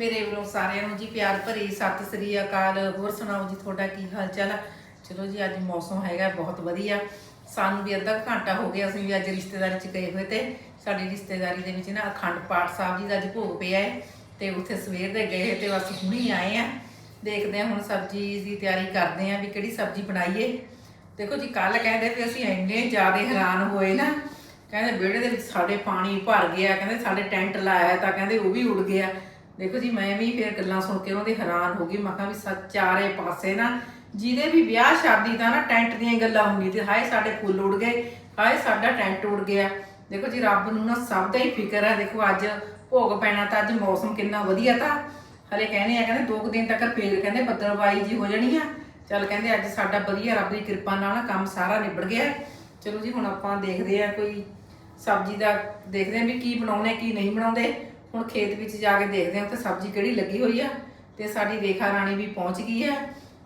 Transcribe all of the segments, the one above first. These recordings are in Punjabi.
ਮੇਰੇ ਵੱਲੋਂ ਸਾਰਿਆਂ ਨੂੰ ਜੀ ਪਿਆਰ ਭਰੀ ਸਤਿ ਸ੍ਰੀ ਅਕਾਲ। ਹੋਰ ਸੁਣਾਓ ਜੀ, ਤੁਹਾਡਾ ਕੀ ਹਾਲ ਚਾਲ ਆ? ਚਲੋ ਜੀ, ਅੱਜ ਮੌਸਮ ਹੈਗਾ ਬਹੁਤ ਵਧੀਆ। ਸਾਨੂੰ ਵੀ ਅੱਧਾ ਕੁ ਘੰਟਾ ਹੋ ਗਿਆ, ਅਸੀਂ ਵੀ ਅੱਜ ਰਿਸ਼ਤੇਦਾਰੀ ਚ ਗਏ ਹੋਏ ਤੇ ਸਾਡੀ ਰਿਸ਼ਤੇਦਾਰੀ ਦੇ ਵਿੱਚ ਨਾ ਅਖੰਡ ਪਾਠ ਸਾਹਿਬ ਜੀ ਦਾ ਅੱਜ ਭੋਗ ਪਿਆ ਹੈ ਤੇ ਉੱਥੇ ਸਵੇਰ ਦੇ ਗਏ ਤੇ ਅਸੀਂ ਹੁਣੀ ਆਏ ਆ ਦੇਖਦੇ ਆ ਹੁਣ ਸਬਜ਼ੀ ਦੀ ਤਿਆਰੀ ਕਰਦੇ ਆ ਵੀ ਕਿਹੜੀ ਸਬਜ਼ੀ ਬਣਾਈਏ। ਦੇਖੋ ਜੀ ਕੱਲ ਕਹਿੰਦੇ ਵੀ ਅਸੀਂ ਇੰਨੇ ਜ਼ਿਆਦਾ ਹੈਰਾਨ ਹੋਏ ਨਾ। ਕਹਿੰਦੇ ਵਿਹੜੇ ਦੇ ਵਿੱਚ ਸਾਡੇ ਪਾਣੀ ਭਰ ਗਿਆ, ਕਹਿੰਦੇ ਸਾਡੇ ਟੈਂਟ ਲਾਇਆ ਤਾਂ ਕਹਿੰਦੇ ਉਹ ਵੀ ਉੱਡ ਗਿਆ। ਦੇਖੋ ਜੀ, ਮੈਂ ਵੀ ਫਿਰ ਗੱਲਾਂ ਸੁਣ ਕੇ ਉਹਨਾਂ ਦੀ ਹੈਰਾਨ ਹੋ ਗਈ। ਮੈਂ ਕਿਹਾ ਵੀ ਸੱਚਾਰੇ ਪਾਸੇ ਨਾ ਜਿਹਦੇ ਵੀ ਵਿਆਹ ਸ਼ਾਦੀ ਦਾ ਨਾ ਟੈਂਟ ਦੀਆਂ ਹੀ ਗੱਲਾਂ ਹੁੰਦੀ ਤੇ ਹਾਏ ਸਾਡੇ ਫੁੱਲ ਉੱਡ ਗਏ, ਹਾਏ ਸਾਡਾ ਟੈਂਟ ਉੱਡ ਗਿਆ। ਦੇਖੋ ਜੀ, ਰੱਬ ਨੂੰ ਨਾ ਸਭ ਦਾ ਹੀ ਫਿਕਰ ਹੈ। ਦੇਖੋ ਅੱਜ ਭੋਗ ਪੈਣਾ ਤਾਂ ਅੱਜ ਮੌਸਮ ਕਿੰਨਾ ਵਧੀਆ ਤਾਂ। ਹਲੇ ਕਹਿੰਦੇ ਆ, ਕਹਿੰਦੇ ਦੋ ਕੁ ਦਿਨ ਤੱਕ ਫੇਰ ਕਹਿੰਦੇ ਬੱਦਲਬਾਈ ਜੀ ਹੋ ਜਾਣੀ ਆ। ਚੱਲ ਕਹਿੰਦੇ ਅੱਜ ਸਾਡਾ ਵਧੀਆ ਰੱਬ ਦੀ ਕਿਰਪਾ ਨਾਲ ਨਾ ਕੰਮ ਸਾਰਾ ਨਿਬੜ ਗਿਆ। ਚਲੋ ਜੀ, ਹੁਣ ਆਪਾਂ ਦੇਖਦੇ ਆ ਕੋਈ ਸਬਜ਼ੀ ਦਾ, ਦੇਖਦੇ ਆ ਵੀ ਕੀ ਬਣਾਉਣੇ, ਕੀ ਨਹੀਂ ਬਣਾਉਂਦੇ। ਹੁਣ ਖੇਤ ਵਿੱਚ ਜਾ ਕੇ ਦੇਖਦੇ ਆ ਉੱਥੇ ਸਬਜ਼ੀ ਕਿਹੜੀ ਲੱਗੀ ਹੋਈ ਆ ਤੇ ਸਾਡੀ ਰੇਖਾ ਰਾਣੀ ਵੀ ਪਹੁੰਚ ਗਈ ਆ।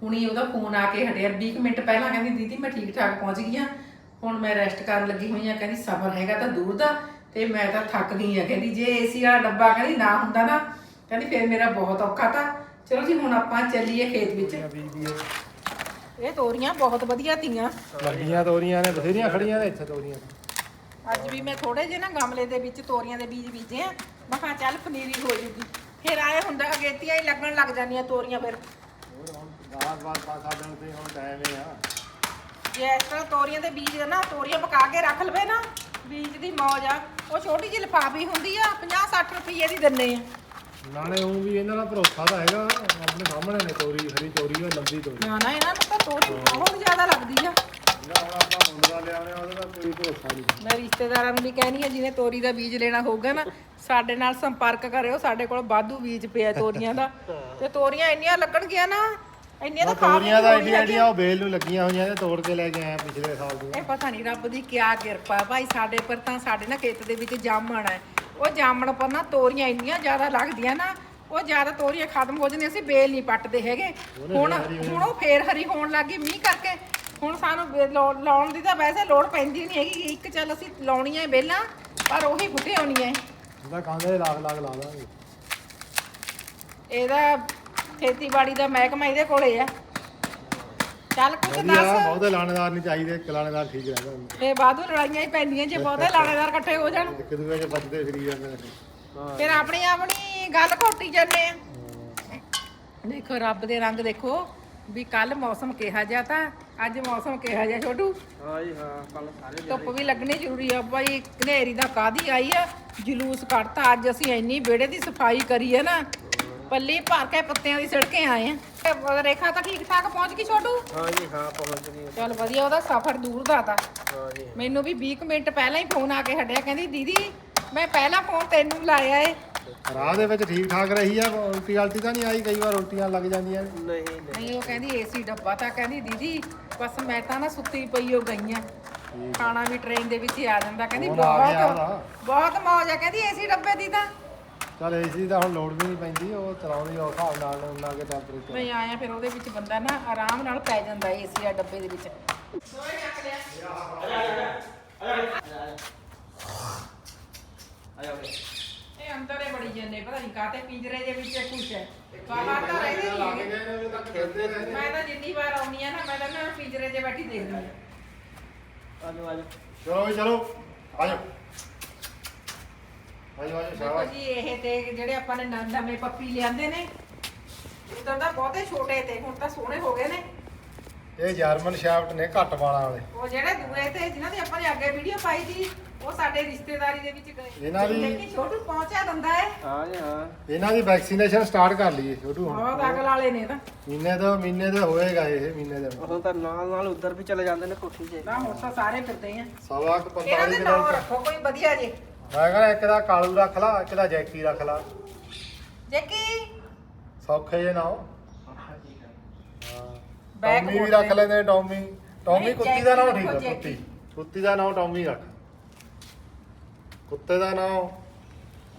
ਹੁਣੀ ਉਹਦਾ ਫੋਨ ਆ ਕੇ ਹਟਿਆ। 20 ਕੁ ਮਿੰਟ ਪਹਿਲਾਂ ਕਹਿੰਦੀ ਦੀਦੀ ਮੈਂ ਠੀਕ ਠਾਕ ਪਹੁੰਚ ਗਈ ਆ ਹੁਣ ਮੈਂ ਰੈਸਟ ਕਰਨ ਲੱਗੀ ਹੋਈ ਆ ਕਹਿੰਦੀ ਸਫ਼ਰ ਹੈਗਾ ਤਾਂ ਦੂਰ ਦਾ ਤੇ ਮੈਂ ਤਾਂ ਥੱਕ ਗਈ ਆ ਕਹਿੰਦੀ ਜੇ ਏਸੀ ਵਾਲਾ ਡੱਬਾ ਕਹਿੰਦੀ ਨਾ ਹੁੰਦਾ ਨਾ? ਕਹਿੰਦੀ ਫਿਰ ਮੇਰਾ ਬਹੁਤ ਔਖਾ ਤਾਂ। ਚਲੋ ਜੀ ਹੁਣ ਆਪਾਂ ਚੱਲੀਏ ਖੇਤ ਵਿੱਚ। ਇਹ ਤੋਰੀਆਂ ਬਹੁਤ ਵਧੀਆ ਤੀਆਂ। ਲੱਗੀਆਂ ਤੋਰੀਆਂ ਨੇ ਬਥੇਰੀਆਂ ਖੜੀਆਂ ਨੇ ਇੱਥੇ ਤੋਰੀਆਂ। ਅੱਜ ਵੀ ਮੈਂ ਥੋੜੇ ਜਿਹੇ ਨਾ ਗਮਲੇ ਦੇ ਵਿੱਚ ਤੋਰੀਆਂ ਦੇ ਬੀਜ ਬੀਜੇ ਆ। ਮੈਂ ਕਿਹਾ ਚੱਲ ਪਨੀਰੀ ਹੋ ਜੂਗੀ। ਫਿਰ ਆਏ ਹੁੰਦਾ ਅਗੇਤੀਆਂ ਹੀ ਲੱਗਣ ਲੱਗ ਜਾਂਦੀਆਂ ਤੋਰੀਆਂ ਫਿਰ। ਹੋਰ ਹੁਣ ਪਾਸਾ ਦਿਨ ਤੇ ਹੁਣ ਟਾਈਮ ਹੀ ਆ। ਜੇ ਇਸ ਤਰ੍ਹਾਂ ਤੋਰੀਆਂ ਦੇ ਬੀਜ ਨਾ ਤੋਰੀਆਂ ਪਕਾ ਕੇ ਰੱਖ ਲਵੇ ਨਾ ਬੀਜ ਦੀ ਮੌਜ ਆ। ਉਹ ਛੋਟੀ ਜਿਹੀ ਲਿਫਾਫੀ ਹੁੰਦੀ ਆ 50 60 ਰੁਪਏ ਦੀ ਦਿੰਨੇ ਆ। ਨਾਲੇ ਉਹ ਵੀ ਇਹਨਾਂ ਦਾ ਭਰੋਸਾ ਤਾਂ ਹੈਗਾ ਆਪਣੇ ਸਾਹਮਣੇ ਨੇ ਤੋਰੀ ਹਰੀ ਤੋਰੀ ਉਹ ਲੰਬੀ ਤੋਰੀ। ਨਾ ਨਾ ਇਹਨਾਂ ਨੂੰ ਤਾਂ ਤੋਰੀ ਬਹੁਤ ਜ਼ਿਆਦਾ ਲੱਗਦੀ ਆ। ਜਿਹੜਾ ਹੁਣ ਆਪਾਂ ਮੁੰਡਾ ਲਿਆਉਣੇ ਉਹਦਾ ਤਾਂ ਕੋਈ ਭਰੋਸਾ ਨਹੀਂ ਮੈਂ ਰਿਸ਼ਤੇਦਾਰਾਂ ਨੂੰ ਵੀ ਕਹਿਣੀ ਆ ਜਿਹਨੇ ਤੋਰੀ ਦਾ ਬੀਜ ਲੈਣਾ ਹੋਊਗਾ ਨਾ ਸਾਡੇ ਨਾਲ ਸੰਪਰਕ ਕਰਿਓ ਸਾਡੇ ਕੋਲ ਵਾਧੂ ਬੀਜ ਪਿਆ ਤੋਰੀਆਂ ਦਾ। ਤੇ ਤੋਰੀਆਂ ਇੰਨੀਆਂ ਲੱਗਣਗੀਆਂ ਨਾ ਇੰਨੀਆਂ ਤਾਂ ਖਾ ਵੀ ਤੋਰੀਆਂ ਦਾ ਨਹੀਂ ਐਡੀਆਂ ਹੋਣੀਆਂ। ਐਡੀਆਂ ਉਹ ਬੇਲ ਨੂੰ ਲੱਗੀਆਂ ਹੋਈਆਂ ਨੇ ਤੋੜ ਕੇ ਲੈ ਕੇ ਆਇਆ ਪਿਛਲੇ ਸਾਲ ਦੀਆਂ। ਇਹ ਪਤਾ ਨਹੀਂ ਰੱਬ ਦੀ ਕਿਆ ਕਿਰਪਾ ਭਾਈ ਸਾਡੇ ਪਰ ਤਾਂ ਸਾਡੇ ਨਾ ਖੇਤ ਦੇ ਵਿੱਚ ਜਾਮਣ ਹੈ। ਉਹ ਜਾਮਣ ਪਰ ਨਾ ਤੋਰੀਆਂ ਇੰਨੀਆਂ ਜ਼ਿਆਦਾ ਲੱਗਦੀਆਂ ਨਾ ਉਹ ਜ਼ਿਆਦਾ ਤੋਰੀਆਂ ਖਤਮ ਹੋ ਜਾਂਦੀਆਂ ਅਸੀਂ ਬੇਲ ਨਹੀਂ ਪੱਟਦੇ ਹੈਗੇ। ਹੁਣ ਹੁਣ ਉਹ ਫੇਰ ਹਰੀ ਹੋਣ ਲੱਗੀ ਮੀਂਹ ਕਰਕੇ। ਹੁਣ ਸਾਨੂੰ ਲਾਉਣ ਦੀ ਤਾਂ ਵੈਸੇ ਲੋੜ ਪੈਂਦੀ ਨਹੀਂ ਹੈਗੀ ਇੱਕ ਚੱਲ ਅਸੀਂ ਲਾਉਣੀਆਂ ਹੈ ਬੇਲਾਂ ਪਰ ਉਹੀ ਬੁੱਢੇ ਹੋਣੀਆਂ ਹੈ। ਉਹਦਾ ਕਾਂਦੇ ਲਾਗ ਲਾਗ ਲਾ ਦਾਂਗੇ? ਇਹਦਾ ਖੇਤੀਬਾੜੀ ਦਾ ਮਹਿਕਮਾ ਇਹਦੇ ਕੋਲੇ ਆ। ਚੱਲ ਕੁਝ ਵਧੀਆ ਦੱਸ। ਬਹੁਤੇ ਲਾਣੇਦਾਰ ਨਹੀਂ ਚਾਹੀਦੇ ਇੱਕ ਲਾਣੇਦਾਰ ਠੀਕ ਰਹਿੰਦਾ। ਫੇ ਬਾਦੂ ਲੜਾਈਆਂ ਹੀ ਪੈਂਦੀਆਂ ਜੇ ਬਹੁਤੇ ਲਾਣੇਦਾਰ ਇਕੱਠੇ ਹੋ ਜਾਣ। ਇੱਕ ਦੂਜੇ ਦੇ ਵੱਜਦੇ ਫਿਰੀ ਜਾਂਦੇ ਨੇ। ਫਿਰ ਆਪਣੀ ਆਪਣੀ ਗੱਲ ਘੋਟੀ ਜਾਂਦੇ ਆ। ਦੇਖੋ ਰੱਬ ਦੇ ਰੰਗ ਦੇਖੋ ਵੀ ਕੱਲ ਮੌਸਮ ਕਿਹਾ ਜਾ ਤਾਂ ਅੱਜ ਮੌਸਮ ਕਿਹਾ ਜਾ ਛੋਟੂ? ਹਾਂ ਜੀ ਹਾਂ ਕੱਲ ਸਾਰੇ ਧੁੱਪ ਵੀ ਲੱਗਣੀ ਜ਼ਰੂਰੀ ਆ। ਬਾਈ ਕਨੇਰੀ ਦਾ ਕਾਦੀ ਆਈ ਆ? ਜਲੂਸ ਕੱਢਤਾ ਅੱਜ ਅਸੀਂ ਇੰਨੀ ਵਿਹੜੇ ਦੀ ਸਫ਼ਾਈ ਕਰੀ ਹੈ ਨਾ। ਪੱਲੀ ਭਰ ਕੇ ਪੱਤਿਆਂ ਦੀ ਸੜਕੇ ਆਏ ਆ। ਰੇਖਾ ਤਾਂ ਠੀਕ ਠਾਕ ਪਹੁੰਚ ਗਈ ਛੋਟੂ? ਹਾਂ ਜੀ ਹਾਂ ਪਹੁੰਚ ਗਏ ਚੱਲ ਵਧੀਆ ਉਹਦਾ ਸਫ਼ਰ ਦੂਰ ਦਾ ਤਾ। ਹਾਂ ਜੀ ਮੈਨੂੰ ਵੀ 20 ਕੁ ਮਿੰਟ ਪਹਿਲਾਂ ਹੀ ਫੋਨ ਆ ਕੇ ਹਟਿਆ ਕਹਿੰਦੀ ਦੀਦੀ ਮੈਂ ਪਹਿਲਾ ਫੋਨ ਤੈਨੂੰ ਲਾਇਆ ਏ। ਰਾਹ ਦੇ ਵਿੱਚ ਠੀਕ ਠਾਕ ਰਹੀ ਆ ਉਲਟੀ ਆਲਟੀ ਤਾਂ ਨਹੀਂ ਆਈ ਕਈ ਵਾਰ ਉਲਟੀਆਂ ਲੱਗ ਜਾਂਦੀਆਂ ਨੇ। ਨਹੀਂ ਨਹੀਂ। ਨਹੀਂ ਉਹ ਕਹਿੰਦੀ ਏਸੀ ਡੱਬਾ ਤਾਂ ਕਹਿੰਦੀ ਦੀਦੀ ਬਸ ਮੈਂ ਤਾਂ ਨਾ ਸੁੱਤੀ ਪਈ ਹੋ ਗਈਆਂ ਖਾਣਾ ਵੀ ਟ੍ਰੇਨ ਦੇ ਵਿੱਚ ਹੀ ਆ ਜਾਂਦਾ ਕਹਿੰਦੀ ਹੁਣ ਆ ਗਿਆ ਬਹੁਤ ਉਹਦਾ। ਬਹੁਤ ਮੌਜ ਆ ਕਹਿੰਦੀ ਏਸੀ ਡੱਬੇ ਦੀ ਤਾਂ। ਚਲ ਏਸੀ ਦਾ ਹੁਣ ਲੋਡ ਵੀ ਨਹੀਂ ਪੈਂਦੀ ਉਹ ਚਲਾਉਂਦੀ ਉਹ ਹਿਸਾਬ ਨਾਲ ਉਹਨਾਂ ਕੇ ਟੈਂਪਰੇਚਰ ਨਹੀਂ ਆਇਆ ਫਿਰ ਉਹਦੇ ਵਿੱਚ ਬੰਦਾ ਨਾ ਆਰਾਮ ਨਾਲ ਪੈ ਜਾਂਦਾ ਏਸੀ ਆ ਡੱਬੇ ਦੇ ਵਿੱਚ। ਇਹ ਅੰਦਰ ਹੀ ਬੜੀ ਜਾਂਦੇ ਪਤਾ ਨਹੀਂ ਕਾਤੇ ਪਿੰਜਰੇ ਦੇ ਵਿੱਚ ਕੁਛ ਹੈ। ਬਾਹਰ ਤਾਂ ਰਹਿੰਦੇ ਨਹੀਂ ਹੈਗੇ। ਮੈਂ ਤਾਂ ਜਿੰਨੀ ਵਾਰ ਆਉਣੀ ਆ ਨਾ ਮੈਂ ਤਾਂ ਨਾ ਪਿੰਜਰੇ 'ਚ ਬੈਠੀ ਦੇਖਦੀ ਆ। ਆਜੋ ਆਜੋ। ਚਲੋ ਵੀ ਚਲੋ। ਆਜੋ। ਆਜੋ ਆਜੋ ਦੇਖੋ ਸ਼ਾਬਾਸ਼। ਜੀ ਇਹ ਤੇ ਜਿਹੜੇ ਆਪਾਂ ਨੇ ਨ- ਨਵੇਂ ਪੱਪੀ ਲਿਆਂਦੇ ਨੇ ਉਦੋਂ ਤਾਂ ਬਹੁਤੇ ਛੋਟੇ ਤੇ ਹੁਣ ਤਾਂ ਸੋਹਣੇ ਹੋ ਗਏ ਨੇ। ਇਹ ਜਰਮਨ ਸ਼ੈਫਟ ਨੇ ਘੱਟ ਵਾਲਾਂ ਵਾਲੇ। ਉਹ ਜਿਹੜੇ ਦੂਏ ਤੇ ਜਿਨ੍ਹਾਂ ਦੀ ਆਪਾਂ ਨੇ ਅੱਗੇ ਵੀਡੀਓ ਪਾਈ ਸੀ ਉਹ ਸਾਡੇ ਰਿਸ਼ਤੇਦਾਰੀ ਦੇ ਵਿੱਚ ਗਏ। ਇਹਨਾਂ ਦੀ- ਲੇਕਿਨ ਛੋਟੂ ਪਹੁੰਚਿਆ ਦੰਦਾ ਹੈ ਹਾਂ ਜੀ ਹਾਂ। ਇਹਨਾਂ ਦੀ ਵੈਕਸੀਨੇਸ਼ਨ ਸਟਾਰਟ ਕਰ ਲਈਏ ਛੋਟੂ ਹੁਣ। ਬਹੁਤ ਅਗਲ ਵਾਲੇ ਨੇ ਤਾਂ। ਮਹੀਨੇ ਤੋਂ ਮਹੀਨੇ ਦੇ ਹੋਏਗਾ ਇਹ ਮਹੀਨੇ ਦੇ। ਹੁਣ ਤਾਂ ਨਾਲ ਨਾਲ ਉਧਰ ਵੀ ਚਲੇ ਜਾਂਦੇ ਨੇ ਕੋਠੀ 'ਚ। ਨਾ ਹੁਣ ਤਾਂ ਸਾਰੇ ਫਿਰਦੇ ਆ। ਸਵਾ ਕੁ ਇਹਨਾਂ 45 ਦੇ ਦਿਨ ਨਾਮ ਰੱਖੋ ਕੋਈ ਵਧੀਆ ਜੇ। ਮੈਂ ਕਹਿੰਦਾ ਇੱਕ ਦਾ ਕਾਲੂ ਰੱਖ ਲਾ ਇੱਕ ਦਾ ਜੈਕੀ ਰੱਖ ਲਾ। ਜੇਕੀ? ਸੌਖੇ ਜੇ ਹਾਂ ਟੌਮੀ ਵੀ ਰੱਖ। ਲੈਂਦੇ ਟੌਮੀ। ਟੌਮੀ ਨਹੀਂ, ਕੁੱਤੀ ਦਾ ਨਾਮ ਜੈਕੀ ਠੀਕ ਰੱਖੋ, ਹੈ ਕੁੱਤੀ। ਜੈਕੀ। ਕੁੱਤੀ ਦਾ ਨਾਮ ਟੌਮੀ ਰੱਖ। ਕੁੱਤੇ ਦਾ ਨਾਮ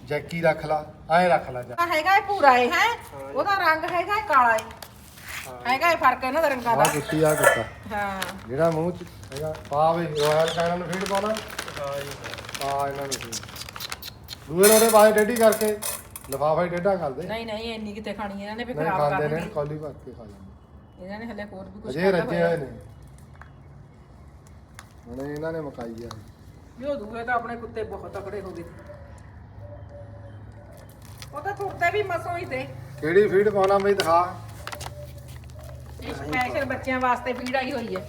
ਜੈਕੀ ਰੱਖ ਲਾ ਐਂ ਰੱਖ ਲਾ ਜਾ। ਤਾਂ ਹੈਗਾ ਇਹ ਪੂਰਾ ਇਹ ਹੈ? ਉਹਦਾ ਰੰਗ ਹੈਗਾ ਇਹ ਕਾਲਾ ਇਹ। ਹੈਗਾ ਇਹ ਫ਼ਰਕ ਇਹਨਾਂ ਦੇ ਰੰਗਾਂ ਆ ਦਾ ਕੁੱਤੀ ਆ ਕੁੱਤਾ। ਹਾਂ। ਜਿਹੜਾ ਮੂੰਹ ਚ ਹੈਗਾ ਪਾ ਵੇ ਰੋਇਲ ਕੈਨਨ ਨੂੰ ਫੀਡ ਪਾਉਣਾ। ਹਾਂ ਜੀ ਪਾ ਇਹਨਾਂ ਨੂੰ feed। ਦੂਏ ਲੋੜੇ ਬਾਏ ਡੇਡੀ ਕਰਕੇ ਲਫਾਫਾ ਹੀ ਕਰਦੇ ਨਹੀਂ ਨਹੀਂ ਇੰਨੀ ਕਿਤੇ ਖਾਣੀ ਇਹਨਾਂ ਨੇ ਵੀ ਨਹੀਂ ਖਰਾਬ ਕਰ ਖਾਂਦੇ ਨੇ ਦੇਣੀ ਕੌਲੀ ਭਰ ਕੇ ਖਾ ਜਾਂਦੇ ਇਹਨਾਂ ਨੇ ਹਲੇ ਹੋਰ ਵੀ ਕੁਝ ਅਜੇ ਰੱਜੇ ਹੋਏ ਨੇ। ਹੁਣ ਇਹਨਾਂ ਨੇ ਮਕਾਈ ਆ। ਵੀ ਉਹ ਦੂਏ ਤਾਂ ਆਪਣੇ ਕੁੱਤੇ ਬਹੁਤ ਤਕੜੇ ਹੋ ਗਏ। ਉਹ ਤਾਂ ਤੁਰਦੇ ਵੀ ਮਸੋਂ ਹੀ ਤੇ। ਕਿਹੜੀ ਫੀਡ ਪਾਉਣਾ ਬਈ ਦਿਖਾ। ਇਹ ਸਪੈਸ਼ਲ ਬੱਚਿਆਂ ਵਾਸਤੇ ਫੀਡ ਆਈ ਹੋਈ ਹੈ।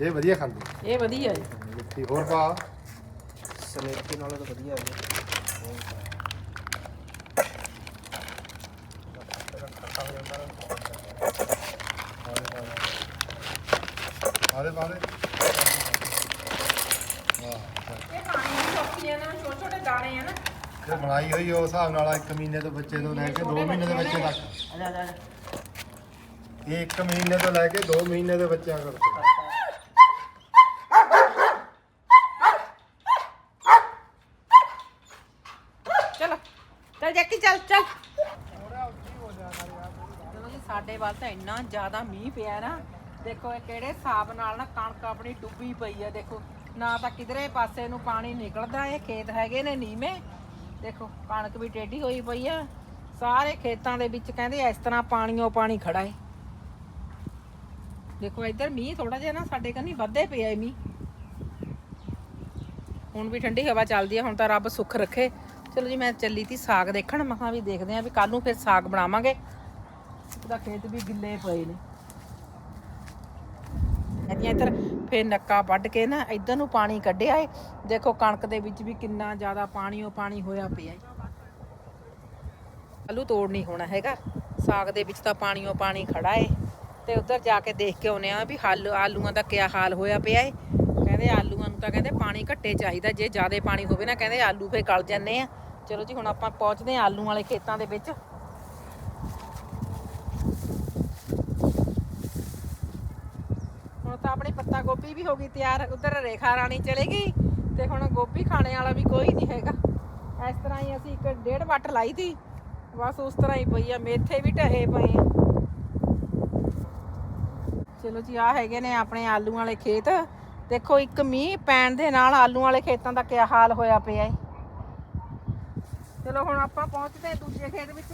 ਇਹ ਵਧੀਆ ਖਾਂਦੇ। ਇਹ ਵਧੀਆ ਹੈ ਮਿੱਠੀ ਹੋਰ ਪਾ। ਸਲੇਟੀ ਨਾਲੋਂ ਤਾਂ ਵਧੀਆ ਹੈ। ਆਲੇ ਪਾਲੇ ਇਹ ਖਾਣੀ ਵੀ ਸੌਖੀ ਹੈ ਨਾ ਦਾਣੇ ਆ ਨਾ। ਬਣਾਈ ਹੋਈ ਉਸ ਹਿਸਾਬ ਨਾਲ ਇੱਕ ਮਹੀਨੇ ਤੋਂ ਬੱਚੇ ਤੋਂ ਲੈ ਕੇ 2 ਮਹੀਨੇ ਦੇ ਬੱਚੇ ਤੱਕ। ਇਹ 1 ਮਹੀਨੇ ਤੋਂ ਲੈ ਕੇ 2 ਮਹੀਨੇ ਦੇ ਬੱਚਿਆਂ ਕੋਲ ਚਲੋ ਚੱਲ ਜੈਕੀ ਚੱਲ ਚੱਲ। ਚਲੋ ਜੀ ਸਾਡੇ ਵੱਲ ਤਾਂ ਇੰਨਾ ਜ਼ਿਆਦਾ ਮੀਂਹ ਪਿਆ ਨਾ। ਦੇਖੋ ਇਹ ਕਿਹੜੇ ਹਿਸਾਬ ਨਾਲ ਨਾ ਕਣਕ ਆਪਣੀ ਡੁੱਬੀ ਪਈ ਹੈ ਦੇਖੋ। ਨਾ ਤਾਂ ਕਿਧਰੇ ਪਾਸੇ ਨੂੰ ਪਾਣੀ ਨਿਕਲਦਾ, ਇਹ ਖੇਤ ਹੈਗੇ ਨੇ ਨੀਵੇਂ। ਦੇਖੋ, ਕਣਕ ਵੀ ਟੇਢੀ ਹੋਈ ਪਈ ਆ। ਸਾਰੇ ਖੇਤਾਂ ਦੇ ਵਿੱਚ ਕਹਿੰਦੇ ਇਸ ਤਰ੍ਹਾਂ ਪਾਣੀਓ ਪਾਣੀ ਖੜਾ ਏ। ਦੇਖੋ, ਇੱਧਰ ਮੀਂਹ ਥੋੜਾ ਜਿਹਾ ਨਾ ਸਾਡੇ ਕੰਨੀ ਵੱਧੇ ਪਿਆ ਏ ਮੀਂਹ। ਹੁਣ ਵੀ ਠੰਡੀ ਹਵਾ ਚੱਲਦੀ ਹੈ ਹੁਣ ਤਾਂ ਰੱਬ ਸੁੱਖ ਰੱਖੇ। ਚਲੋ ਜੀ, ਮੈਂ ਚੱਲੀ ਤੀ ਸਾਗ ਦੇਖਣ। ਮੈਂ ਵੀ ਦੇਖਦੇ ਆਂ ਵੀ ਕੱਲ ਨੂੰ ਫਿਰ ਸਾਗ ਬਣਾਵਾਂਗੇ। ਉਹਦਾ ਖੇਤ ਵੀ ਗਿੱਲੇ ਪਏ ਨੇ। ਇਹਦੀਆਂ ਇੱਧਰ ਫਿਰ ਨੱਕਾ ਵੱਢ ਕੇ ਨਾ ਇੱਧਰ ਨੂੰ ਪਾਣੀ ਕੱਢਿਆ ਏ। ਦੇਖੋ ਕਣਕ ਦੇ ਵਿੱਚ ਵੀ ਕਿੰਨਾ ਜ਼ਿਆਦਾ ਪਾਣੀ ਉਹ ਪਾਣੀ ਹੋਇਆ ਪਿਆ ਏ। ਆਲੂ ਤੋੜ ਨਹੀਂ ਹੋਣਾ ਹੈਗਾ। ਸਾਗ ਦੇ ਵਿੱਚ ਤਾਂ ਪਾਣੀ ਉਹ ਪਾਣੀ ਖੜਾ ਏ। ਤੇ ਉੱਧਰ ਜਾ ਕੇ ਦੇਖ ਕੇ ਆਉਨੇ ਆ ਵੀ ਹੱਲ ਆਲੂਆਂ ਦਾ ਕਿਆ ਹਾਲ ਹੋਇਆ ਪਿਆ ਏ। ਕਹਿੰਦੇ ਆਲੂਆਂ ਨੂੰ ਤਾਂ ਕਹਿੰਦੇ ਪਾਣੀ ਘੱਟੇ ਚਾਹੀਦਾ, ਜੇ ਜ਼ਿਆਦਾ ਪਾਣੀ ਹੋਵੇ ਨਾ ਕਹਿੰਦੇ ਆਲੂ ਫੇਰ ਗਲ ਜਾਂਦੇ ਆ। ਚਲੋ ਜੀ, ਹੁਣ ਆਪਾਂ ਪਹੁੰਚਦੇ ਆ ਆਲੂ ਵਾਲੇ ਖੇਤਾਂ ਦੇ ਵਿੱਚ ਹੁਣ ਤਾਂ ਆਪਣੀ ਪੱਤਾ ਗੋਭੀ ਵੀ ਹੋ ਗਈ ਤਿਆਰ, ਉਧਰ ਰੇਖਾ ਰਾਣੀ ਚਲੇ ਗਈ ਤੇ ਹੁਣ ਗੋਭੀ ਖਾਣੇ ਵਾਲਾ ਵੀ ਕੋਈ ਨਹੀਂ ਹੈਗਾ। ਇਸ ਤਰ੍ਹਾਂ ਹੀ ਅਸੀਂ ਇੱਕ ਡੇਢ ਵੱਟ ਲਾਈ ਤੀ, ਬਸ ਉਸ ਤਰ੍ਹਾਂ ਹੀ ਪਈ ਆ, ਮੇਥੇ ਵੀ ਢਹੇ ਪਏ ਆ। ਚਲੋ ਜੀ ਆ ਹੈਗੇ ਨੇ ਆਪਣੇ ਆਲੂ ਵਾਲੇ ਖੇਤ। ਦੇਖੋ, ਇੱਕ ਮੀਂਹ ਪੈਣ ਦੇ ਨਾਲ ਆਲੂ ਵਾਲੇ ਖੇਤਾਂ ਦਾ ਕਿਆ ਹਾਲ ਹੋਇਆ ਪਿਆ ਏ। ਚਲੋ, ਹੁਣ ਆਪਾਂ ਪਹੁੰਚਦੇ ਹਾਂ ਦੂਜੇ ਖੇਤ ਵਿੱਚ।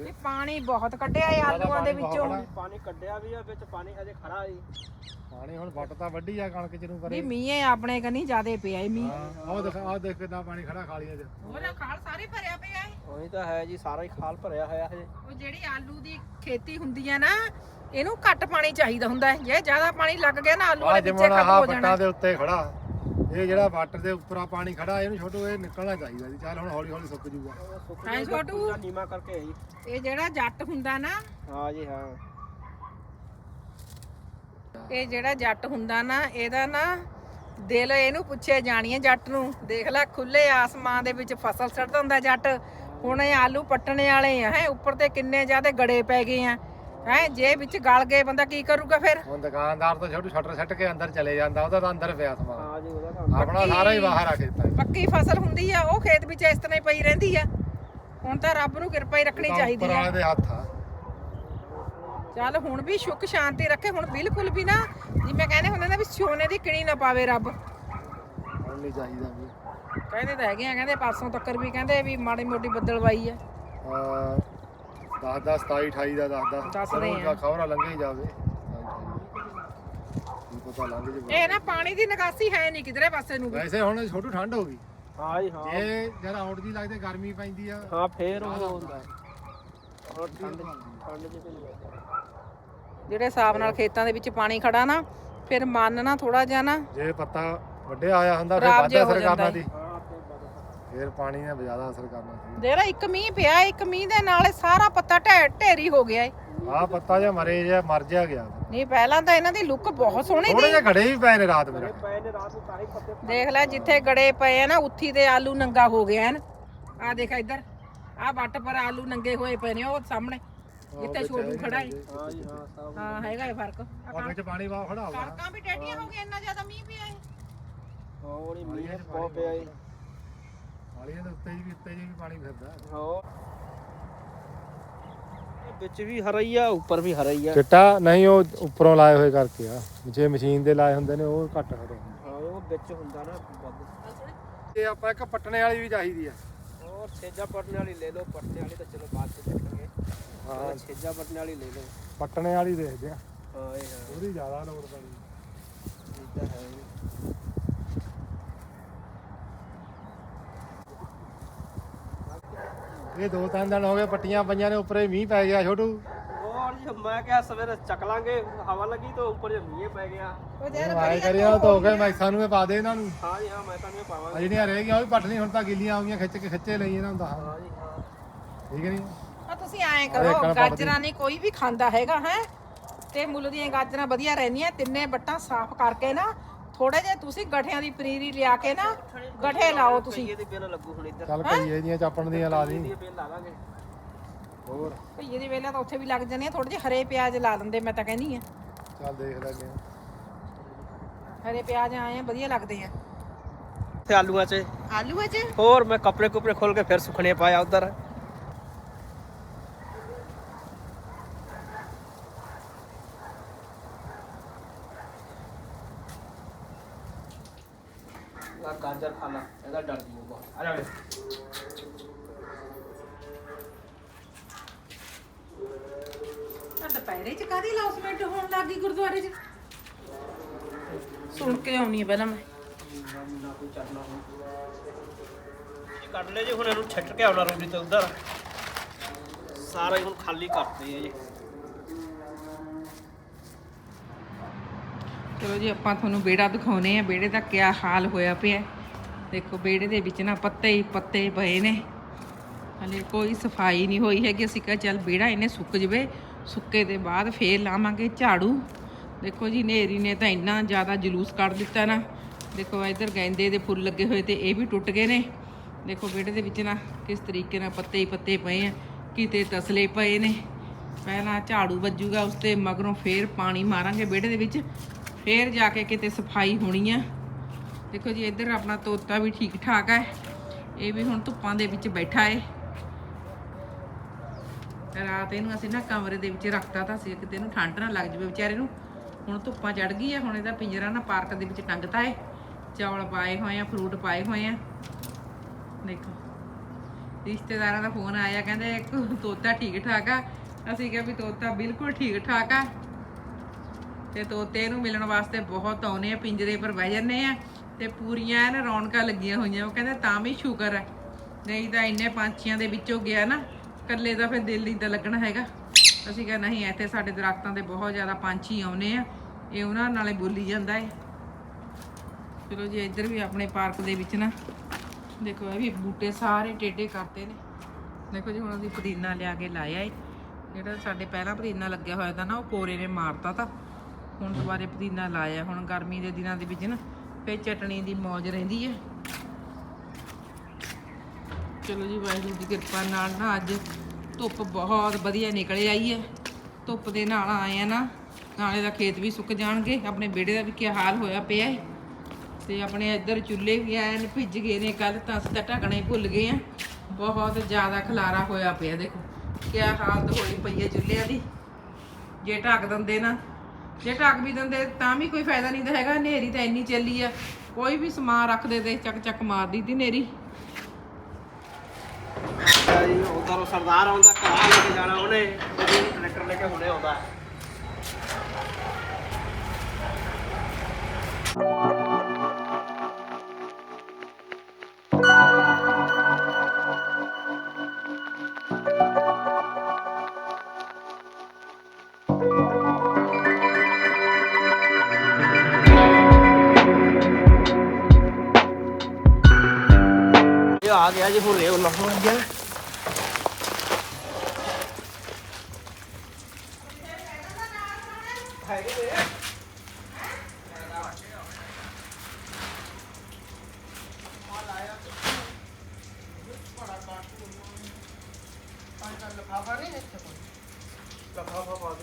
ਇਹ ਪਾਣੀ ਬਹੁਤ ਕੱਢਿਆ ਏ ਆਲੂਆਂ ਦੇ ਵਿੱਚੋਂ। ਪਾਣੀ ਕੱਢਿਆ ਵੀ ਆ ਵਿੱਚ ਪਾਣੀ ਹਜੇ ਖੜਾ ਹੈ ਪਾਣੀ ਹੁਣ ਵੱਟ ਤਾਂ ਵੱਢੀ ਆ ਕਣਕ ਚ ਨੂੰ ਵੀ ਕਰੇ ਮੀਂਹ ਆਪਣੇ ਕਨੀ ਜ਼ਿਆਦੇ ਪਿਆ ਏ ਮੀਂਹ। ਹਾਂ ਆਹ ਦੇਖ ਆਹ ਦੇਖ ਕਿੰਨਾ ਪਾਣੀ ਖੜਾ ਖਾਲੀਆਂ ਚ। ਹੋਰ ਖਾਲ ਸਾਰੇ ਭਰਿਆ ਪਿਆ ਏ। ਉਹੀ ਤਾਂ ਹੈ ਜੀ ਸਾਰਾ ਹੀ ਖਾਲ ਭਰਿਆ ਹੋਇਆ ਹਜੇ। ਉਹ ਜਿਹੜੀ ਆਲੂ ਦੀ ਖੇਤੀ ਹੁੰਦੀ ਹੈ ਨਾ ਇਹਨੂੰ ਘੱਟ ਪਾਣੀ ਚਾਹੀਦਾ ਹੁੰਦਾ ਹੈ। ਜੇ ਜ਼ਿਆਦਾ ਪਾਣੀ ਲੱਗ ਗਿਆ ਨਾ ਆਲੂ ਆ ਵਾਲੇ ਹੁਣ ਖਤਮ ਆਹ ਹੋ ਜਾਣਾ। ਵੱਟਾਂ ਦੇ ਉੱਤੇ ਖੜਾ। ਇਹ ਜਿਹੜਾ ਵੱਟ ਦੇ ਉੱਪਰ ਆ ਪਾਣੀ ਖੜਾ ਇਹਨੂੰ ਛੋਟੋ ਇਹ ਨਿਕਲਣਾ ਚਾਹੀਦਾ ਜੀ। ਚੱਲ ਹੁਣ ਹੌਲੀ ਹੌਲੀ ਸੁੱਕ ਜੂਗਾ। ਹਾਂ ਛੋਟੂ? ਨੀਮਾ ਕਰਕੇ ਹੈ ਜੀ ਇਹ ਜਿਹੜਾ ਜੱਟ ਹੁੰਦਾ ਨਾ ਹਾਂ ਜੀ ਹਾਂ। ਇਹ ਜਿਹੜਾ ਜੱਟ ਹੁੰਦਾ ਨਾ ਇਹਦਾ ਨਾ ਦਿਲ ਇਹਨੂੰ ਪੁੱਛੇ ਜਾਣੀ ਹੈ ਜੱਟ ਨੂੰ। ਦੇਖ ਲੈ ਖੁੱਲੇ ਆਸਮਾਨ ਦੇ ਵਿੱਚ ਫਸਲ ਛੱਡਦਾ ਹੁੰਦਾ ਜੱਟ। ਹੁਣ ਇਹ ਆਲੂ ਪੱਟਣੇ ਵਾਲੇ ਆ ਹੈ ਉੱਪਰ ਤੇ ਕਿੰਨੇ ਜ਼ਿਆਦੇ ਗੜੇ ਪੈ ਗਏ ਆ। ਹੈ ਜੇ ਵਿੱਚ ਗਲ ਗਏ ਬੰਦਾ ਕੀ ਕਰੂਗਾ ਫਿਰ? ਹੁਣ ਦੁਕਾਨਦਾਰ ਤਾਂ ਛੋਟੂ ਸ਼ਟਰ ਸੱਟ ਕੇ ਅੰਦਰ ਚਲੇ ਜਾਂਦਾ ਉਹਦਾ ਤਾਂ ਅੰਦਰ ਪਿਆ ਸਮਾਨ। ਹਾਂ ਜੀ ਉਹਦਾ ਕੰਮ ਆਪਣਾ ਸਾਰਾ ਹੀ ਬਾਹਰ ਆ ਖੇਤਾਂ 'ਚ। ਪੱਕੀ ਫਸਲ ਹੁੰਦੀ ਆ ਉਹ ਖੇਤ ਵਿੱਚ ਇਸ ਤਰ੍ਹਾਂ ਹੀ ਪਈ ਰਹਿੰਦੀ ਆ। ਹੁਣ ਤਾਂ ਰੱਬ ਨੂੰ ਕਿਰਪਾ ਹੀ ਰੱਖਣੀ ਚਾਹੀਦੀ ਆ। ਦੇ ਹੱਥ ਆ। ਚੱਲ ਹੁਣ ਵੀ ਸੁੱਖ ਸ਼ਾਂਤੀ ਰੱਖੇ ਹੁਣ ਬਿਲਕੁਲ ਵੀ ਨਾ ਜਿਵੇਂ ਕਹਿੰਦੇ ਹੁੰਦੇ ਨੇ ਵੀ ਸੋਨੇ ਦੀ ਕਿਣੀ ਨਾ ਪਾਵੇ ਰੱਬ। ਹੁਣ ਨਹੀਂ ਚਾਹੀਦਾ ਵੀ। ਕਹਿੰਦੇ ਤਾਂ ਹੈਗੇ ਆ ਕਹਿੰਦੇ ਪਰਸੋਂ ਤੱਕਰ ਵੀ ਕਹਿੰਦੇ ਵੀ ਮਾੜੀ ਮੋਟੀ ਬੱਦਲਵਾਈ ਆ। 10 10 27 28 ਦਾ ਦੱਸਦਾ। ਦੱਸਦੇ ਆ। ਖਬਰਾਂ ਲੰਘੇ ਜਾਵੇ ਕੀ ਪਤਾ ਲੰਘ ਜੇ ਇਹ ਨਾ ਪਾਣੀ ਦੀ ਨਿਕਾਸੀ ਹੈ ਨਹੀਂ ਕਿਧਰੇ ਪਾਸੇ ਨੂੰ ਵੀ। ਵੈਸੇ ਹੁਣ ਛੋਟੂ ਠੰਡ ਹੋ ਗਈ। ਹਾਂ ਜੀ ਹਾਂ। ਜੇ ਜਦ ਆਉਟ ਦੀ ਲੱਗਦੇ ਗਰਮੀ ਪੈਂਦੀ ਆ। ਹਾਂ ਫੇਰ ਉਹ ਜ਼ਿਆਦਾ ਹੁੰਦਾ। ਹੋਰ ਠੰਡ ਠੰਡ ਚ ਫਿਰ ਜਿਹੜੇ ਹਿਸਾਬ ਨਾਲ ਖੇਤਾਂ ਦੇ ਵਿੱਚ ਪਾਣੀ ਖੜਾ ਨਾ ਫਿਰ ਮਨ ਨਾ ਥੋੜਾ ਜਿਹਾ ਨਾ ਜੇ ਪੱਤਾ ਵੱਡਿਆ ਆਇਆ ਹੁੰਦਾ ਫਿਰ ਖਰਾਬ ਵੱਧ ਹੋ ਜਾਂਦਾ ਦੀ। ਹਾਂ ਫਿਰ ਪਾਣੀ ਨੇ ਜ਼ਿਆਦਾ ਅਸਰ ਕਰਨਾ ਸੀ। ਜਿਹੜਾ ਇੱਕ ਮੀਂਹ ਪਿਆ ਇੱਕ ਮੀਂਹ ਦੇ ਨਾਲ ਇਹ ਸਾਰਾ ਪੱਤਾ ਢੇ ਢੇਰੀ ਹੋ ਗਿਆ ਏ। ਆਹ ਪੱਤਾ ਜਿਹਾ ਮਰੇ ਜਿਹਾ ਮਰ ਜਿਹਾ ਗਿਆ। ਨਹੀਂ ਪਹਿਲਾਂ ਤਾਂ ਇਹਨਾਂ ਦੀ ਲੁੱਕ ਬਹੁਤ ਸੋਹਣੀ ਥੋੜੇ ਸੀ। ਜਿਹੇ ਘੜੇ ਵੀ ਪਏ ਨੇ ਰਾਤ ਮੇਰੇ। ਪਏ ਨੇ ਰਾਤ ਨੂੰ ਤਾਂ ਹੀ ਪੱਤੇ ਦੇਖ ਲੈ ਜਿੱਥੇ ਗੜੇ ਪਏ ਆ ਨਾ ਉੱਥੀ ਤੇ ਆਲੂ ਨੰਗਾ ਹੋ ਗਿਆ ਹਨ। ਆ ਦੇਖ ਇੱਧਰ ਆ ਵੱਟ ਪਰ ਆਲੂ ਨੰਗੇ ਹੋਏ ਪਏ ਨੇ ਉਹ ਸਾਹਮਣੇ। ਜਿੱਥੇ ਛੋਟੂ ਖੜਾ ਹੈ ਹਾਂ ਜੀ ਹਾਂ ਸਭ ਹਾਂ ਹੈਗਾ ਇਹ ਫ਼ਰਕ। ਔਰ ਵਿੱਚ ਪਾਣੀ ਵਾ ਖੜਾ ਹੋਗਾ ਕਣਕਾਂ ਵੀ ਟੇਢੀਆਂ ਹੋ ਗਈਆਂ ਇੰਨਾ ਜ਼ਿਆਦਾ ਮੀਂਹ ਪਿਆ ਹੈ ਹੋਰ ਹੀ ਮੀਂਹ ਬਹੁਤ ਪਿਆ ਜੀ ਵਾਲੀਆਂ ਦੇ ਉੱਤੇ ਜੀ ਵੀ ਉੱਤੇ ਜੀ ਵੀ ਪਾਣੀ ਫਿਰਦਾ। ਹੋਰ? ਵਿੱਚ ਵੀ ਹਰਾ ਹੀ ਆ ਉੱਪਰ ਵੀ ਹਰਾ ਹੀ ਆ। ਚਿੱਟਾ ਨਹੀਂ ਉਹ ਉੱਪਰੋਂ ਲਾਏ ਹੋਏ ਕਰਕੇ ਆ। ਜੇ ਮਸ਼ੀਨ ਦੇ ਲਾਏ ਹੁੰਦੇ ਨੇ ਉਹ ਘੱਟ ਹਰੇ ਹਾਂ ਉਹ ਵਿੱਚ ਹੁੰਦਾ ਨਾ ਵੱਧ। ਇਹ ਆਪਾਂ ਇੱਕ ਪੱਟਣੇ ਵਾਲੀ ਵੀ ਚਾਹੀਦੀ ਆ। ਹੋਰ ਛੇਜਾ ਪਟਨੇ ਵਾਲੀ ਲੈ ਲਓ ਪਟਨੇ ਵਾਲੀ ਤਾਂ ਚਲੋ ਬਾਅਦ ਚ ਦੇਖਾਂਗੇ ਹਾਂ। ਹਾਂ ਛੇਜਾ ਪਟਨੇ ਵਾਲੀ ਲੈ ਲਓ। ਪੱਟਣੇ ਵਾਲੀ ਦੇਖਦੇ ਆ। ਹਾਂ ਇਹ ਹਾਂ। ਉਹਦੀ ਜ਼ਿਆਦਾ ਲੋੜ ਪੈਣੀ। ਇਹ ਤਾਂ ਹੈ। ਇਹ ਦੋ ਤਿੰਨ ਦਿਨ ਹੋ ਗਏ ਪੱਟੀਆਂ ਪਈਆਂ ਨੇ ਉੱਪਰੇ ਮੀਂਹ ਪੈ ਗਿਆ ਛੋਟੂ। ਹੋਰ ਜੀ ਮੈਂ ਕਿਹਾ ਸਵੇਰੇ ਚੱਕ ਲਾਂਗੇ ਹਵਾ ਲੱਗੀ ਤਾਂ ਉੱਪਰ ਜੇ ਮੀਂਹ ਪੈ ਗਿਆ। ਆਏ ਕਰਿਆ ਧੋ ਕੇ ਮੈਸਾਂ ਨੂੰ ਇਹ ਪਾ ਦੇ ਇਹਨਾਂ ਨੂੰ। ਹਾਂ ਜੀ ਹਾਂ ਮੈਂ ਤੁਹਾਨੂੰ ਇਹ ਪਾਵਾਂਗਾ। ਅਜੇ ਨਹੀਂ ਰਹਿ ਗਿਆ ਉਹ ਵੀ ਪੱਟਣੀ ਹੁਣ ਤਾਂ ਗਿੱਲੀਆਂ ਆਉਂਗੀਆਂ ਖਿੱਚ ਕੇ ਖਿੱਚੇ ਲਈ ਇਹਨਾਂ ਨੂੰ ਤਾਂ। ਹਾਂ ਜੀ ਹਾਂ। ਠੀਕ ਨਹੀਂ ਆ ਤੁਸੀਂ ਐਂ ਅਰੇ ਕਰੋ ਕਣਕ ਗਾਜਰਾਂ ਨਹੀਂ ਕੋਈ ਵੀ ਖਾਂਦਾ ਹੈਗਾ ਹੈ? ਤੇ ਮੁੱਲ ਦੀਆਂ ਗਾਜਰਾਂ ਵਧੀਆ ਰਹਿੰਦੀਆਂ ਤਿੰਨੇ ਬੱਟਾਂ ਸਾਫ਼ ਕਰਕੇ ਨਾ ਥੋੜੇ ਜੇ ਤੁਸੀਂ ਗਠਿਆਂ ਦੀ ਪਨੀਰੀ ਲਿਆ ਕੇ ਨਾ ਗਠੇ ਲਾਓ ਤੁਸੀਂ। ਇਹਦੇ ਬਿੱਲ ਲੱਗੂ ਹੁਣ ਇੱਧਰ। ਚੱਲ ਕਈ ਦੀਆਂ ਚਾਪਣ ਦੀਆਂ ਲਾ ਦੀ। ਇਹ ਬਿੱਲ ਲਾ ਲਾਂਗੇ। ਹੋਰ? ਭਈਏ ਦੀ ਵੇਲੇ ਤਾਂ ਉੱਥੇ ਵੀ ਲੱਗ ਜਾਂਦੀਆਂ ਥੋੜੇ ਜਿਹੇ ਹਰੇ ਪਿਆਜ਼ ਲਾ ਲੈਂਦੇ ਮੈਂ ਤਾਂ ਕਹਿੰਦੀ ਆ। ਚੱਲ ਦੇਖ ਲੈਂਦੇ ਆ। ਹਰੇ ਪਿਆਜ਼ ਆਏ ਆ ਵਧੀਆ ਲੱਗਦੇ ਆ। ਤੇ ਆਲੂਆਂ 'ਚ। ਆਲੂਆਂ 'ਚ? ਹੋਰ ਮੈਂ ਕੱਪੜੇ ਕੁਪੜੇ ਖੋਲ ਕੇ ਫਿਰ ਸੁਖਣੇ ਪਾਇਆ ਉਧਰ ਲਾ ਗਾਜਰ ਖਾ ਲਾ ਇਹਦਾ ਡਰ ਜੂਗਾ ਆ ਜਾ ਵੇ 'ਚ? ਕਾਦੀ ਲਾਉਸਮੈਂਟ ਹੋਣ ਲੱਗੀ ਗੁਰਦੁਆਰੇ 'ਚ? ਸੁਣ ਕੇ ਆਉਣੀ ਆ ਪਹਿਲਾਂ ਮੈਂ। ਕੱਢ ਲੈ ਜੀ ਹੁਣ ਇਹਨੂੰ ਛੱਟ ਕੇ ਆਉਣਾ ਰੋਡੀ ਤੇ ਉਧਰ। ਸਾਰਾ ਹੀ ਹੁਣ ਖਾਲੀ ਕਰਤੇ ਆ ਜੀ। ਚਲੋ ਜੀ ਆਪਾਂ ਤੁਹਾਨੂੰ ਬੇੜਾ ਦਿਖਾਉਨੇ ਆ। ਬੇੜੇ ਦਾ ਕਿਆ ਹਾਲ ਹੋਇਆ ਪਿਆ। ਹੈ। ਦੇਖੋ ਬੇੜੇ ਦੇ ਵਿੱਚ ਨਾ ਪੱਤੇ ਹੀ ਪੱਤੇ ਪਏ ਨੇ। ਹਲੇ ਕੋਈ ਸਫ਼ਾਈ ਨਹੀਂ ਹੋਈ ਹੈਗੀ। ਅਸੀਂ ਕਿਹਾ ਚੱਲ ਬੇੜਾ ਇਹਨੇ ਸੁੱਕ ਜਵੇ। ਸੁੱਕੇ ਦੇ ਬਾਅਦ ਫੇਰ ਲਾਵਾਂਗੇ ਝਾੜੂ। ਦੇਖੋ ਜੀ ਨੇਰੀ ਨੇ ਤਾਂ ਇੰਨਾ ਜ਼ਿਆਦਾ ਜਲੂਸ ਕੱਢ ਦਿੱਤਾ ਨਾ। ਦੇਖੋ, ਇੱਧਰ ਗੈਂਦੇ ਦੇ ਫੁੱਲ ਲੱਗੇ ਹੋਏ ਤੇ ਇਹ ਵੀ ਟੁੱਟ ਗਏ ਨੇ। ਦੇਖੋ ਵਿਹੜੇ ਦੇ ਵਿੱਚ ਨਾ ਕਿਸ ਤਰੀਕੇ ਨਾਲ ਪੱਤੇ ਹੀ ਪੱਤੇ ਪਏ ਆ, ਕਿਤੇ ਤਸਲੇ ਪਏ ਨੇ। ਪਹਿਲਾਂ ਝਾੜੂ ਵੱਜੂਗਾ, ਉਸ ਤੇ ਮਗਰੋਂ ਫੇਰ ਪਾਣੀ ਮਾਰਾਂਗੇ ਵਿਹੜੇ ਦੇ ਵਿੱਚ। ਫੇਰ ਜਾ ਕੇ ਕਿਤੇ ਸਫ਼ਾਈ ਹੋਣੀ ਆ। ਦੇਖੋ ਜੀ, ਇੱਧਰ ਆਪਣਾ ਤੋਤਾ ਵੀ ਠੀਕ ਠਾਕ ਹੈ ਇਹ ਵੀ ਹੁਣ ਧੁੱਪਾਂ ਦੇ ਵਿੱਚ ਬੈਠਾ ਹੈ ਰਾਤ ਇਹਨੂੰ ਅਸੀਂ ਨਾ ਕਮਰੇ ਦੇ ਵਿੱਚ ਰੱਖਤਾ ਤਾਂ ਸੀ ਕਿਤੇ ਇਹਨੂੰ ਠੰਡ ਨਾ ਲੱਗ ਜਾਵੇ। ਵਿਚਾਰੇ ਨੂੰ ਹੁਣ ਧੁੱਪਾਂ ਚੜ ਗਈ ਹੈ ਹੁਣ ਇਹਦਾ ਪਿੰਜਰਾ ਨਾ ਪਾਰਕ ਦੇ ਵਿੱਚ ਟੰਗਤਾ ਹੈ ਚੌਲ ਪਾਏ ਹੋਏ ਆ, ਫਰੂਟ ਪਾਏ ਹੋਏ ਆ। ਦੇਖੋ, ਰਿਸ਼ਤੇਦਾਰਾਂ ਦਾ ਫੋਨ ਆਇਆ, ਕਹਿੰਦੇ ਇੱਕ ਤੋਤਾ ਠੀਕ ਠਾਕ ਆ। ਅਸੀਂ ਕਿਹਾ ਵੀ ਤੋਤਾ ਬਿਲਕੁਲ ਠੀਕ ਠਾਕ ਆ। ਤੇ ਤੋਤੇ ਨੂੰ ਮਿਲਣ ਵਾਸਤੇ ਬਹੁਤ ਆਉਨੇ ਆ, ਪਿੰਜਰੇ ਪਰ ਬਹਿ ਜਾਂਦੇ ਆ ਤੇ ਪੂਰੀਆਂ ਐਨ ਰੌਣਕਾਂ ਲੱਗੀਆਂ ਹੋਈਆਂ। ਉਹ ਕਹਿੰਦੇ ਤਾਂ ਵੀ ਸ਼ੁਕਰ ਹੈ ਨਹੀਂ ਤਾਂ ਇੰਨੇ ਪੰਛੀਆਂ ਦੇ ਵਿੱਚੋਂ ਗਿਆ ਨਾ ਇਕੱਲੇ ਦਾ ਫਿਰ ਦਿਲ ਨਹੀਂ ਲੱਗਣਾ ਹੈਗਾ। ਅਸੀਂ ਕਿਹਾ ਨਹੀਂ, ਇੱਥੇ ਸਾਡੇ ਦਰਖਤਾਂ ਤੇ ਬਹੁਤ ਜ਼ਿਆਦਾ ਪੰਛੀ ਆਉਨੇ ਆ। ਇਹ ਉਹਨਾਂ ਨਾਲੇ ਬੋਲੀ ਜਾਂਦਾ ਏ। ਚਲੋ ਜੀ, ਇੱਧਰ ਵੀ ਆਪਣੇ ਪਾਰਕ ਦੇ ਵਿੱਚ ਨਾ, ਦੇਖੋ ਇਹ ਵੀ ਬੂਟੇ ਸਾਰੇ ਟੇਢੇ ਕਰਤੇ ਨੇ। ਦੇਖੋ ਜੀ, ਹੁਣ ਅਸੀਂ ਪੁਦੀਨਾ ਲਿਆ ਕੇ ਲਾਇਆ ਏ। ਜਿਹੜਾ ਸਾਡੇ ਪਹਿਲਾਂ ਪੁਦੀਨਾ ਲੱਗਿਆ ਹੋਇਆ ਤਾਂ ਨਾ, ਉਹ ਕੋਰੇ ਨੇ ਮਾਰਤਾ ਤਾਂ। ਹੁਣ ਦੁਬਾਰੇ ਪੁਦੀਨਾ ਲਾਇਆ। ਹੁਣ ਗਰਮੀ ਦੇ ਦਿਨਾਂ ਦੇ ਵਿੱਚ ਨਾ ਫੇ ਚਟਣੀ ਦੀ ਮੌਜ ਰਹਿੰਦੀ ਹੈ ਚਲੋ ਜੀ, ਵਾਹਿਗੁਰੂ ਦੀ ਕਿਰਪਾ ਨਾਲ ਨਾ ਅੱਜ ਧੁੱਪ ਬਹੁਤ ਵਧੀਆ ਨਿਕਲ ਆਈ ਹੈ। ਧੁੱਪ ਦੇ ਨਾਲ ਆਏ ਆ ਨਾ, ਨਾਲੇ ਦਾ ਖੇਤ ਵੀ ਸੁੱਕ ਜਾਣਗੇ। ਆਪਣੇ ਵਿਹੜੇ ਦਾ ਵੀ ਕੀ ਹਾਲ ਹੋਇਆ ਪਿਆ ਹੈ ਤੇ ਆਪਣੇ ਇੱਧਰ ਚੁੱਲ੍ਹੇ ਵੀ ਐਨ ਭਿੱਜ ਗਏ ਨੇ ਕੱਲ ਤਾਂ ਅਸੀਂ ਤਾਂ ਢੱਕਣੇ ਭੁੱਲ ਗਏ ਆ। ਬਹੁਤ ਜ਼ਿਆਦਾ ਖਲਾਰਾ ਹੋਇਆ ਪਿਆ, ਦੇਖੋ। ਕੀ ਹਾਲਤ ਹੋਈ ਪਈ ਹੈ ਚੁੱਲ੍ਹਿਆਂ ਦੀ। ਜੇ ਢੱਕ ਦਿੰਦੇ ਨਾ, ਜੇ ਢੱਕ ਵੀ ਦਿੰਦੇ ਤਾਂ ਵੀ ਕੋਈ ਫਾਇਦਾ ਨਹੀਂ ਤਾਂ ਹੈਗਾ। ਹਨੇਰੀ ਤਾਂ ਇੰਨੀ ਚੱਲੀ ਆ। ਕੋਈ ਵੀ ਸਮਾਨ ਰੱਖਦੇ ਤੇ ਚੱਕ ਚੱਕ ਮਾਰਦੀ ਤੀ ਹਨੇਰੀ। ਉਧਰ ਸਰਦਾਰ ਆਉਂਦਾ ਕਰਾ ਲੈ ਕੇ ਜਾਣਾ ਉਹਨੇ ਉਹਦੇ ਟਰੈਕਟਰ ਲੈ ਕੇ ਹੁਣੇ ਆਉਂਦਾ। ਇਹ ਆ ਗਿਆ ਜੀ ਹੁਣ ਇਹ ਲੱਭਣ ਗਿਆ ਲਫਾਫਾ ਪਾ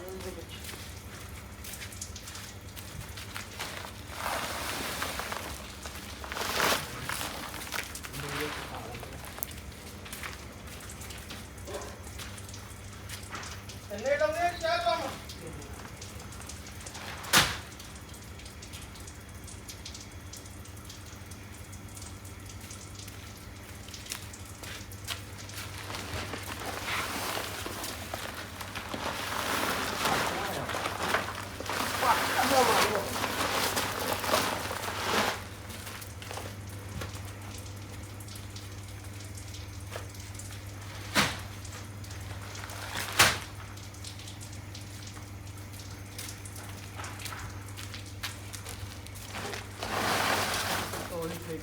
はい。